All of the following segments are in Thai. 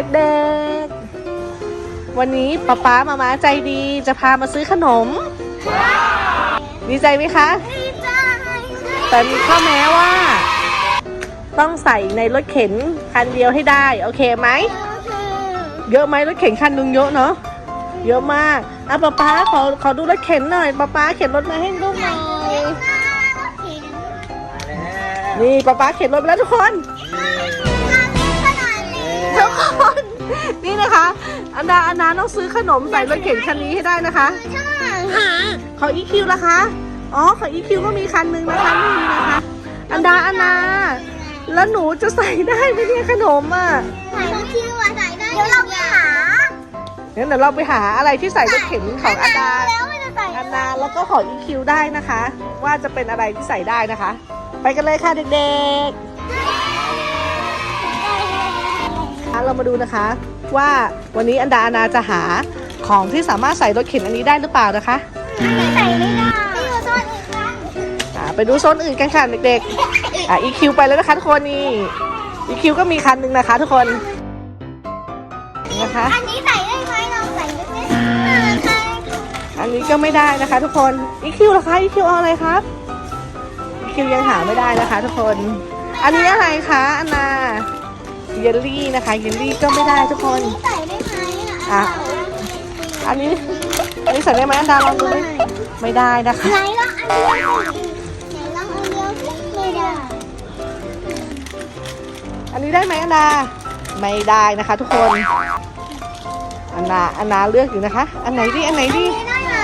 เด็กๆ วันนี้ป๊าป๊ามามาใจดีจะพามาซื้อขนม ดีใจไหมคะ ดีใจ แต่มีข้อแม้ว่า ต้องใส่ในรถเข็นคันเดียวให้ได้ โอเคไหม เยอะไหมรถเข็นคันนึงเยอะเนาะ เยอะมากอะป๊าป๊าขอขอดูรถเข็นหน่อยป๊าป๊าเข็นรถมาให้ลูกหน่อยนี่ป๊าป๊าเข็นรถไปแล้วทุกคน อันดาอันนาต้องซื้อขนมใส่รถเข็นคันนี้ให้ได้นะคะขออีคิวละคะ อ๋อขออีคิวก็มีคันหนึ่งนะคะนี่นะคะ อันดาอันนาแล้วหนูจะใส่ได้ไหมเนี่ยขนมอะเดี๋ยวเราไปหางั้นเดี๋ยวเราไปหาอะไรที่ใส่รถเข็นของอันดาแล้วมันจะใส่อันนาแล้วก็ขออีคิวได้นะคะ ว่าจะเป็นอะไรที่ใส่ได้นะคะ ไปกันเลยค่ะเด็กๆเรามาดูนะคะ ว่าวันนี้อันดาอานาจะหาของที่สามารถใส่รถเข็นอันนี้ได้หรือเปล่านะคะใส่ไม่ได้ไปอยู่โซนอื่นกันอ่าไปดูโซนอื่นกันค่ะเด็กๆอ่า EQ ไปแล้วนะคะทุกคนนี่ EQ ก็มีคันหนึ่งนะคะ ทุกคนนะคะอันนี้ใส่ได้ไหมเราใส่ไม่ได้ใช่อันนี้ก็ไม่ได้นะคะ ทุกคน EQ ล่ะคะ EQ เอาอะไรครับ EQ ยังหาไม่ได้นะคะ ทุกคน อันนี้อะไรคะอันนา เยลลี่นะคะเยลลี่ก็ไม่ได้ทุกคน ใส่ได้ไหมอะอันนี้อันนี้ใส่ได้ไหมอันดาลองดูดิไม่ได้นะคะ ไหนลองอันเดียวสิไหนลองอันเดียวสิไม่ได้อันนี้ได้ไหมอันดาไม่ได้นะคะ ทุกคนอันนาอันนาเลือกอยู่นะคะ อันไหนดีอันไหนดี ได้ไหม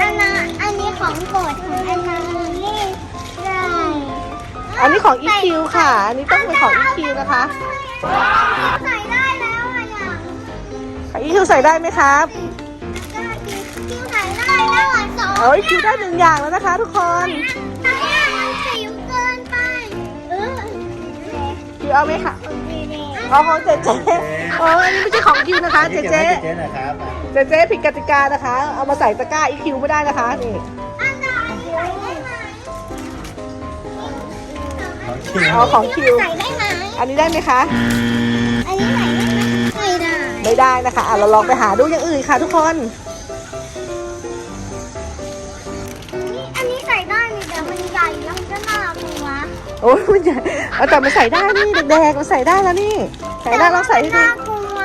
อันนาอันนี้ของโปรดของอันนานี่ได้ อันนี้ของ EQ ค่ะ อันนี้ต้องเป็นของ EQ นะคะใส่ได้แล้วอะอย่างของ EQ ใส่ได้ไหมครับได้คิวใส่ได้แล้วอะสองเอ้ย EQ ได้หนึ่งอย่างแล้วนะคะ ทุกคนแต่เนี่ยมันสิวเกินไป เออคิวเอาไหมคะโอเคเลยเอาของเจเจโอ้ยอันนี้ไม่ใช่ของคิวนะคะ เจเจ เจ๊นะครับ เจเจผิดกติกานะคะ เอามาใส่ตะกร้า EQ ไม่ได้นะคะนี่ เอาของคิว ใส่ได้ไหมอันนี้ได้ไหมคะ อันนี้ใส่ได้ไหมไม่ได้ไม่ได้นะคะอะเราลองไปหาดูอย่างอื่นค่ะทุกคน นี่อันนี้ใส่ได้นี่แต่มันใหญ่แล้วมันก็น่ากลัวโอ้ยมันใหญ่เอาแต่มันใส่ได้นี่เด็กๆมันใส่ได้แล้วนี่ ใส่ได้ลองใส่ให้ดู น่ากลัว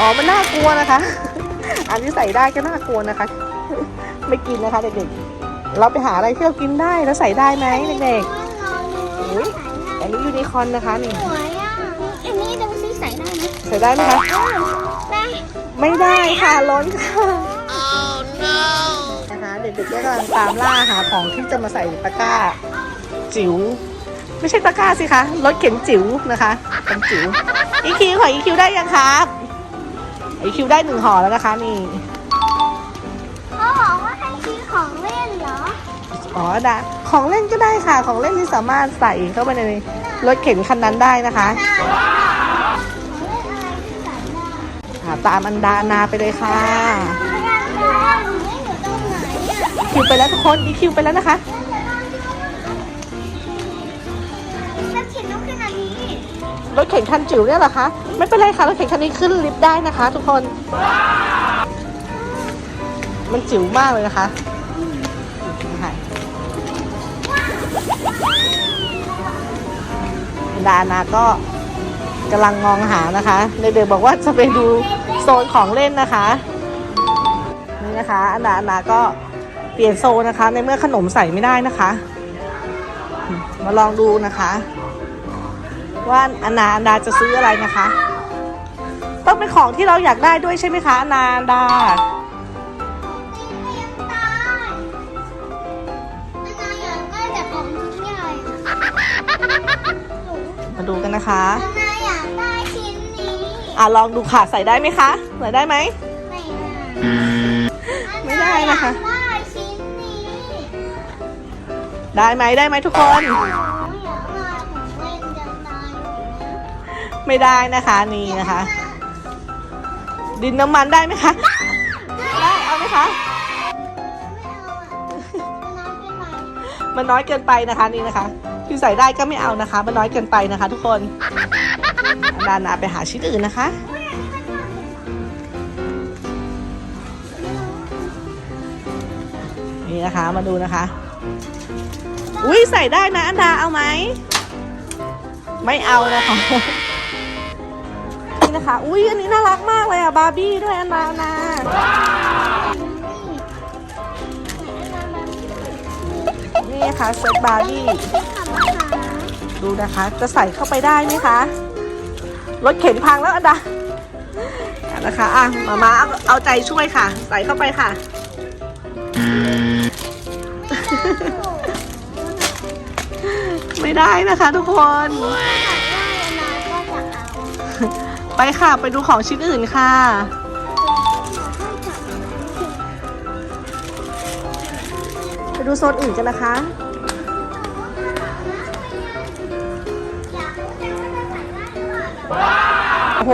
อ๋อ มันน่ากลัวนะคะ อันที่ใส่ได้ก็น่ากลัวนะคะ ไม่กินนะคะเด็กๆ เราไปหาอะไรที่เรากินได้แล้วใส่ได้ไหมเด็ก อุ๊ยๆอันนี้ยูนิคอร์นนะคะนี่สวยอะ อันนี้ดูซิใส่ได้ไหมใส่ได้ไหมคะได้ไม่ได้ค่ะล้นค่ะนะคะเด็กๆก็กำลังตามล่าหาของที่จะมาใส่ตะกร้า จิ๋วไม่ใช่ตะกร้าสิคะรถเข็นจิ๋วนะคะเป็นจิ๋วอีคิวของอีคิวได้ยังครับอีคิวได้หนึ่งห่อแล้วนะคะนี่เขาบอกว่าให้ซื้อของเล่นเหรออ๋อดา ของเล่นก็ได้ค่ะ ของเล่นที่สามารถใส่เข้าไปในรถเข็นคันนั้นได้นะคะได้ของเล่นอะตามอันดานาไปเลยค่ะคิวไปแล้วทุกคนอีคิวไปแล้วนะคะรถเข็นคันจิ๋วเนี่ยเหรอคะไม่เป็นไรค่ะรถเข็นคันนี้ขึ้นลิฟต์ได้นะคะ ทุกคน มันจิ๋วมากเลยนะคะ ดานาก็กำลังมองหานะคะเด็กๆบอกว่าจะไปดูโซนของเล่นนะคะ นี่นะคะอันดานาก็เปลี่ยนโซนนะคะ ในเมื่อขนมใส่ไม่ได้นะคะ มาลองดูนะคะ ว่าอนาอันดาจะซื้ออะไรนะคะ ต้องเป็นของที่เราอยากได้ด้วยใช่ไหมคะอนาอันดา ดูกันนะคะอันนาอยากได้ชิ้นนี้อะลองดูค่ะใส่ได้ไหมคะใส่ได้ไหม ไม่ได้ไม่ได้นะคะอัอยากได้ชิ้นนี้ได้ไหมได้ไหมทุกคน หนูอยากได้ของเล่นจะตายอยู่นะไม่ได้นะคะนี่นะคะ ดินน้ำมันได้ไหมคะได้เอาไหมคะ มันน้อยเกินไปนะคะนี่นะคะคือใส่ได้ก็ไม่เอานะคะ มันน้อยเกินไปนะคะ ทุกคนอันดานาไปหาชิ้นอื่นนะคะ นี่นะคะมาดูนะคะ อุ้ยใส่ได้นะอันดาเอาไหม ไม่เอานะคะ นี่นะคะ อุ้ยอันนี้น่ารักมากเลยอะบาร์บี้ด้วยอันดานา นี่ค่ะเซตบาร์บี้ดูนะคะ จะใส่เข้าไปได้ไหมคะ รถเข็นพังแล้วอันดาอะนะคะอะมามาเอาเอาใจช่วยค่ะ ใส่เข้าไปค่ะ ไม่ได้นะคะทุกคน ไปค่ะ ไปดูของชิ้นอื่นค่ะ ดูโซนอื่นกันนะคะ โอ้โห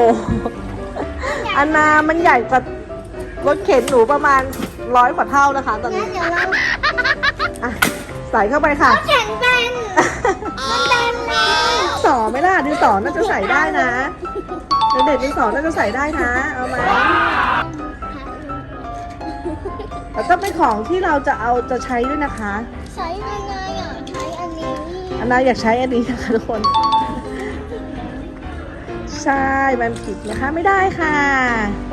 อันนามันใหญ่กว่ารถเข็นหนูประมาณร้อยกว่าเท่านะคะตอนงั้นี้นเดี๋ยวเราอะใส่เข้าไปค่ะ แข่งกันมันเต็มแล้วสอไหม่ล่ะดินสอน่าจะใส่ได้นะ เด็กๆดินสอน่าจะใส่ได้นะ เอาไหม แต่ต้องเป็นของที่เราจะเอาจะใช้ด้วยนะคะ ใช้ยังไงอะใช้อันนี้อันนาอยากใช้อันนี้นะคะทุกคน ใช่มันผิดนะคะไม่ได้ค่ะ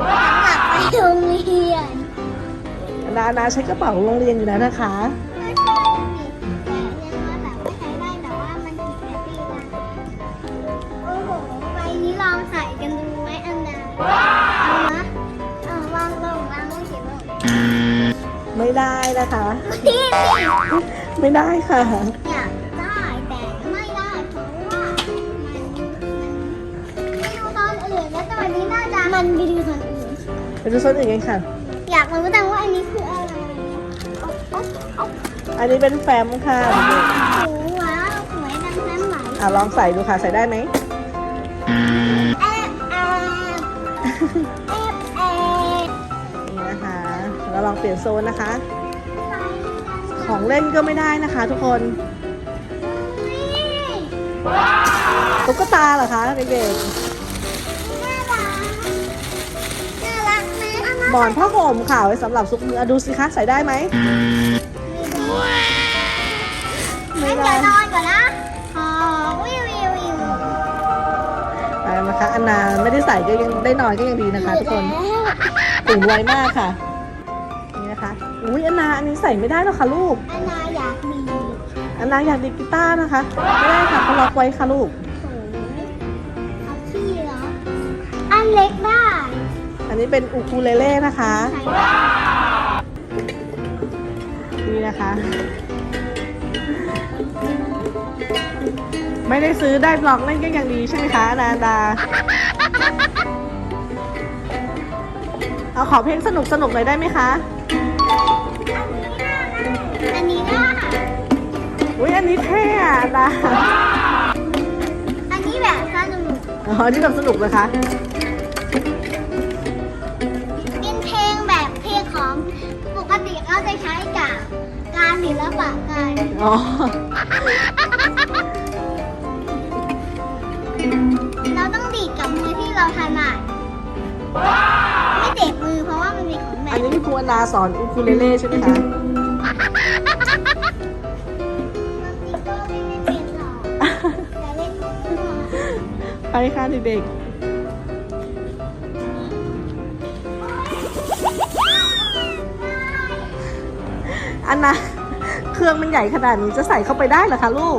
กลับไปโรงเรียนอันนาอันนาใช้กระเป๋าโรงเรียนอยู่แล้วนะคะไม่ใช่ผิดแต่ยังว่าแบบว่าใช้ได้แต่ว่ามันผิดแอปปี้นะโอ้โหใบนี้ลองใส่กันดูไหมอันดา ไม่ได้นะคะนี่ไม่ได้ค่ะ อยากได้แต่ไม่ได้เพราะว่ามันมันไปดูตอนอื่นแล้วตอนนี้น่าจะมันไปดูตอนอื่น ไปดูโซนอื่นกันค่ะ อยากรู้แต่ว่าอันนี้คืออะไรโอ๊ะโอ๊ะโอ๊ะอันนี้เป็นแฟ้มค่ะเด็กโอ้ว้าวสวยดังนั้นไหมๆอะลองใส่ดูค่ะ ใส่ได้ไหม แอบแอบแอ ลองเปลี่ยนโซนนะคะ ของเล่นก็ไม่ได้นะคะ ทุกคนตุ๊กตาเหรอคะเด็กน่ารักน่ารักไหมๆหมอนผ้าห่มค่ะไว้สำหรับซุกมืออะดูสิคะใส่ได้ไหมไม่ไม่ได้ได้เดี๋ยวนอนก่อนนะอ๋อวิววิววิวอ่านะคะอันนาไม่ได้ใส่ก็ยังได้นอนก็ยังดีนะคะ ทุกคนตื่นไวมากค่ะนี่นะคะ อุ้ยอันนาอันนี้ใส่ไม่ได้หรอกค่ะลูก อันนาอยากมีอันนาอยากดีดกีตาร์นะคะ ไม่ได้ค่ะเขาล็อกไว้ค่ะลูก โถเอาขี้เหรออันเล็กได้อันนี้เป็นอูคูเลเล่นะคะใช้ได้นี่นะคะ ไม่ได้ซื้อได้บล็อกเล่นก็ยังดีใช่ไหมคะอนาดา เอาขอเพลงสนุกสนุกๆหน่อยได้ไหมคะ อุ้ยอันนี้เท่อะดาอันนี้แบบสนุกอ๋ออันนี่แบบสนุกเลยคะเป็นเพลงแบบเพลงของปกติเขาจะใช้กับการศิลปะกันอ๋อเราต้องดีดกับมือที่เราถนัดไม่เจ็บมือเพราะว่ามันเป็นของแบอันบนี้คือครูอนาสอนอูคูเลเล่ใช่ไหมคะ ไปค่ะเด็กๆอันนะเครื่องมันใหญ่ขนาดนี้จะใส่เข้าไปได้เหรอคะลูก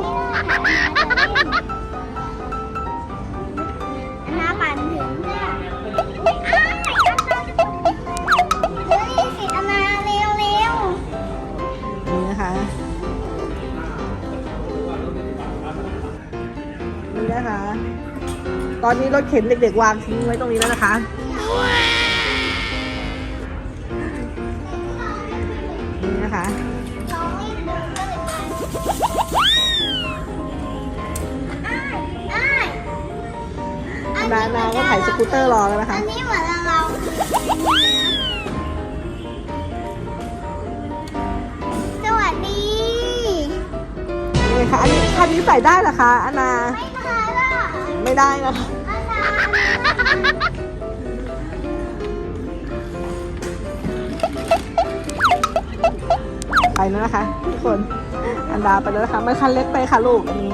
ตอนนี้รถเข็นเด็กๆวางทิ้งไว้ตรงนี้แล้วนะคะ นี่นะคะน้องไม่ดูก็เลยอ้ายอ้ายนาก็ถ่ายสกูตเตอร์รอแล้วนะคะ อันนี้เหมือนเราสวัสดีนี่ค่ะ อันนี้คันนี้ใส่ได้เหรอคะ อนา ไม่ทายล่ะไม่ได้นะคะ แล้วนะคะทุกคนอันดาไปแล้วนะคะมันคันเล็กไปค่ะลูกอันนี้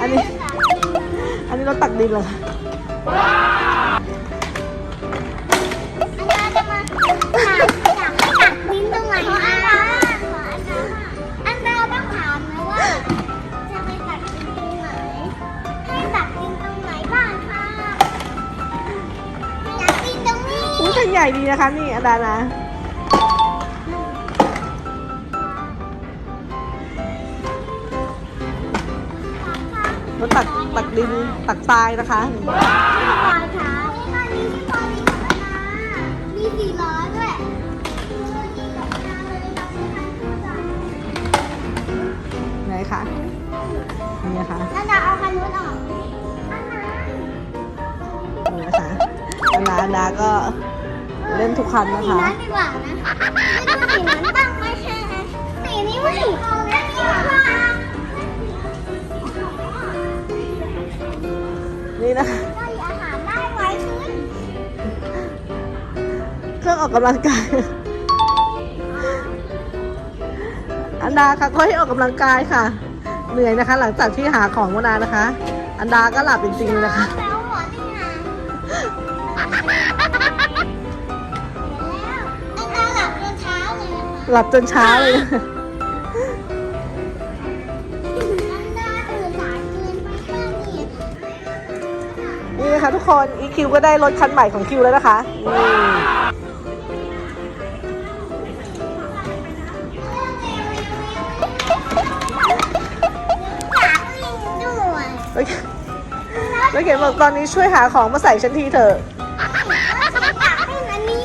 อันนี้ อันนี้เราตักดินเหรอ นใหญ่ดีนะคะ นี่อันดานะรถตักตักดินตักทรายนะคะปล่อยขานี่มันมีที่ปล่อยมีกับนามีสี่ล้อด้วยมีกันเลยตักไม่ทันค่ะไหนคะนี่นะคะอันดาเอาคันนู้นออกอันนั้นนี่นะคะอันดาอันดาก็ เล่นทุกคันนะคะ สีนั้นดีกว่านะไม่ดูสีนั้นบ้างไหมแค่สีนี้ไม่สีทองแล้วนี่ว่านี่นะคะได้อาหารได้ไวขึ้นเครื่องออกกำลังกาย อันดาค่ะก็ให้ออกกำลังกายค่ะ เหนื่อยนะคะ หลังจากที่หาของมานานนะคะ อันดาก็หลับจริงๆนะคะแล้ หลับจนเช้าเลยนะอันดาตื่นสายเกินไปบ้างนี่นี่นะคะทุกคน EQ ก็ได้รถคันใหม่ของคิวแล้วนะคะนี่อยากลิงด้วยแล้วแล้วเขียนบอกตอนนี้ช่วยหาของมาใส่ฉันทีเถอะตักเป็นอันนี้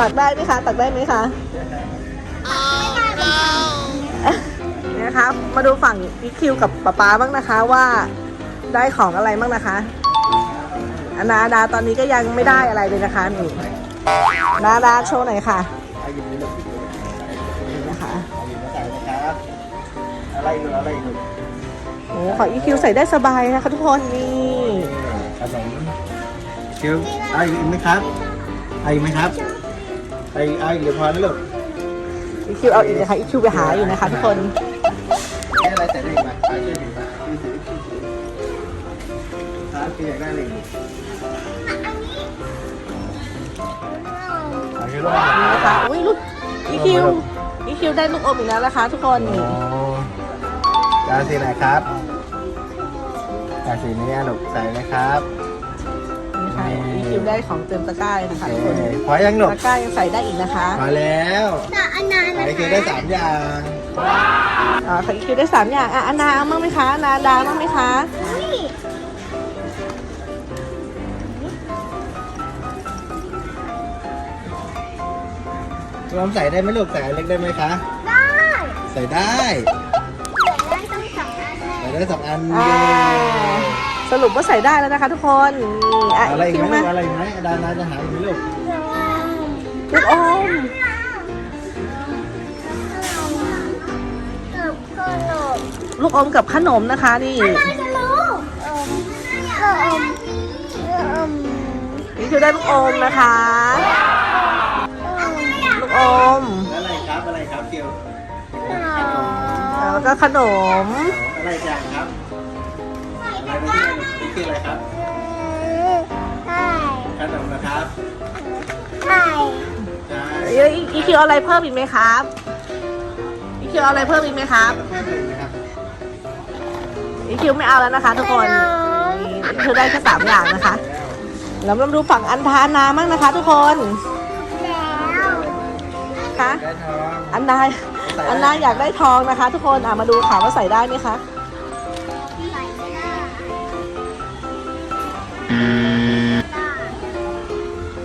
ตักได้ไหมคะ ตักได้ไหมคะได้เป็นะคะมาดูฝั่ง EQ กับป๊าป๊าบ้างนะคะว่าได้ของอะไรบ้างนะคะอนาดาตอนนี้ก็ยังไม่ได้อะไรเลยนะคะนี่นาดาโชว์หน่อยค่ะอาหยิบนี่นะคะอาหยิบมาใส่นะครับอะไรหนูอะไรหนูโอ้ของ EQ ใส่ได้สบายนะคะทุกคนนี่ขนมคิวเอาอีกไหมครับเอาอีกไหมครับ เอาอีกเอาอีกหรือพอแล้วลูก EQ เอาอีกนะคะ EQ ไปหาอยู่นะคะทุกคนนี่อะไรใส่ได้อีกไหมเอาช่วยหนูมาช่วยถือช่วยถือครับคืออยากได้อะไรอีกเอาช่วยลูกนี่นะคะอุ้ยลูก EQ EQ ได้ลูกอมอีกแล้วนะคะ ทุกคนโอ้นี่จะเอาสีไหนครับเอาสีนี้ลูกใส่นะครับ นี่ค่ะ EQ ได้ของเต็มตะกร้าเลยนะคะโอทุกเคคนพอยังหนูกตะกร้ายังใส่ได้อีกนะคะพอแล้วแต่อันนั้นใส่นะคือคะได้สามอย่างอ่าของ EQ ได้สามอย่างอะอันนาเอาบ้างไหมคะอันนาดาบ้างไหมคะนี่รวมใส่ได้ไหมลูกใส่อันเล็กได้ไหมคะ ได้ ใส่ได้แต่ได้ต้องสองอันแน่ใส่ได้สองอันอ่า สรุปว่าใส่ได้แล้วนะคะทุกคนนี่อะอะไรอี EQ กไหมมาลูกอะไรอีกไหมดานาจะหาอีกไหมลูกลูกอมกับขนมลูกอมกับขนมนะคะนี่น่าจะรู้อมอมอมนี่คือได้ลูกอมนะคะ ลูกอมแล้วอะไรครับอะไรครับเกียวแล้วก็ขนม อะไรอย่างครับ คืออะไรครับใช่ขนมนะครับใช่ใช่เอ้ยอีคิวเอาอะไรเพิ่มอีกไหมครับอีคิวเอาอะไรเพิ่มอีกไหมครับเพิ่มเลยนะครับอีคิวไม่เอาแล้วนะคะ ทุกคนนี่อีคิวได้แค่สามอย่างนะคะ แล้วมาดูฝั่งอันทานามั่งนะคะ ทุกคนแล้วคะได้ทองอันนาอันนาอยากได้ทองนะคะ ทุกคนอะมาดูค่ะว่าใส่ได้ไหมคะ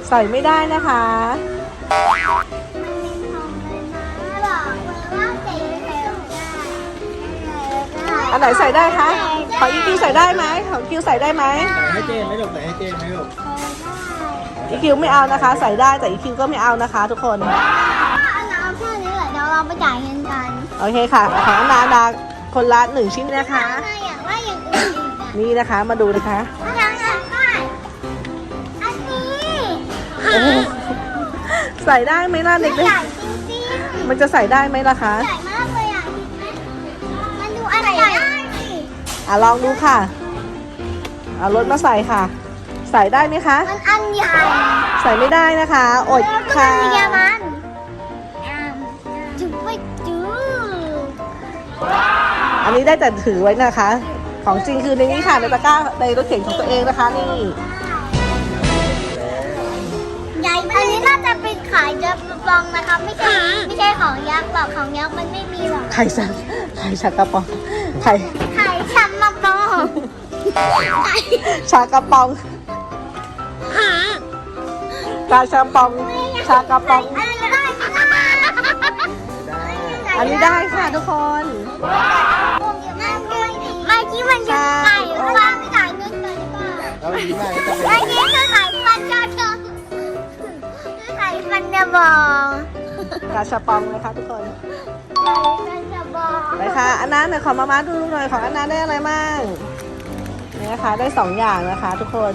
ใส่ไม่ได้นะคะมันเป็นทองเลยนะบอกเลยว่าใส่ไม่ได้ใส่อันไหนใส่ได้คะของอีคิวใส่ได้ไหมของคิวใส่ได้ไหมใส่ให้เจนไหมลูกใส่ให้เจนไหมลูกอีคิวไม่เอานะคะ ใส่ได้แต่อีคิวก็ไม่เอานะคะ ทุกคนอันน้ำแค่นี้แหละเดี๋ยวเราไปจ่ายเงินกันโอเคค่ะ ของอันนาอันนาคนละหนึ่งชิ้นนะคะ ถ้าอยากได้อย่างอื่นอีกอะนี่นะคะมาดูนะคะอันนั้นอยากได้ ใส่ได้ไหมล่ะเด็กใหญ่จริงๆมันจะใส่ได้ไหมล่ะคะๆใหญ่มากเลยอะมันดูอันใหญ่ได้สิอะลองดูค่ะเอารถมาใส่ค่ะ ใส่ได้ไหมคะ มันอันใหญ่ใส่ไม่ได้นะคะอดค่ะมันเยามันอ่าจุ๊บไปจุ๊บอันนี้ได้แต่ถือไว้นะคะ ของจริงคือในนี้ค่ะในตะกร้าในรถเข็นของตัวเองนะคะนี่ให ปองนะคะไม่ใช่ไม่ใช่ของยักษ์หรอกของยักษ์มันไม่มีหรอกไข่สักไข่ชักกระป๋องไข่ไข่ชัมมาปองไข่ชากระป๋องกาชาปองชากระป๋องอันนี้ได้อันนี้ได้ค่ะทุกคนไม่ที่มันจะไก่ว่าไม่จ่ายเงินเลยป่ะแล้วดีมากก็จะเป็นไอ้นี่คือไข่ ฟันจะบอกกาชาปองเลยค่ะทุกคนไข่ฟันจะบอกไปค่ะอันนั้นหน่อยขอมามาดูหน่อยของอันนั้นได้อะไรมั่งนี่นะคะได้สองอย่างนะคะ ทุกคน